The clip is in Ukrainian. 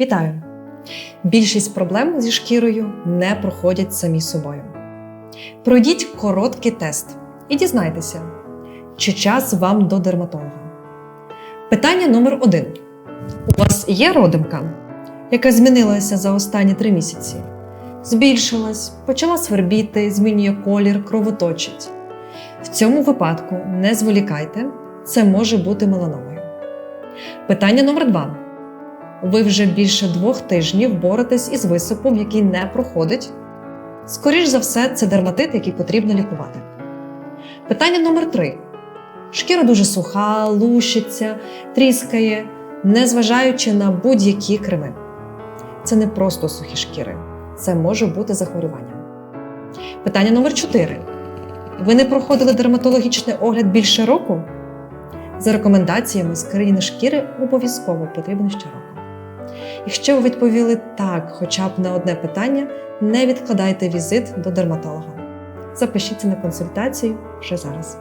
Вітаю! Більшість проблем зі шкірою не проходять самі собою. Пройдіть короткий тест і дізнайтеся, чи час вам до дерматолога. Питання номер один: У вас є родимка, яка змінилася за останні три місяці? Збільшилась, почала свербіти, змінює колір, кровоточить. В цьому випадку не зволікайте, це може бути меланомою. Питання номер два. Ви вже більше двох тижнів боретесь із висипом, який не проходить. Скоріш за все, це дерматит, який потрібно лікувати. Питання номер три. Шкіра дуже суха, лущиться, тріскає, незважаючи на будь-які креми. Це не просто сухі шкіри, це може бути захворювання. Питання номер 4. Ви не проходили дерматологічний огляд більше року? За рекомендаціями скринінг шкіри обов'язково потрібен щороку. Якщо ви відповіли так, хоча б на одне питання, не відкладайте візит до дерматолога. Запишіться на консультацію вже зараз.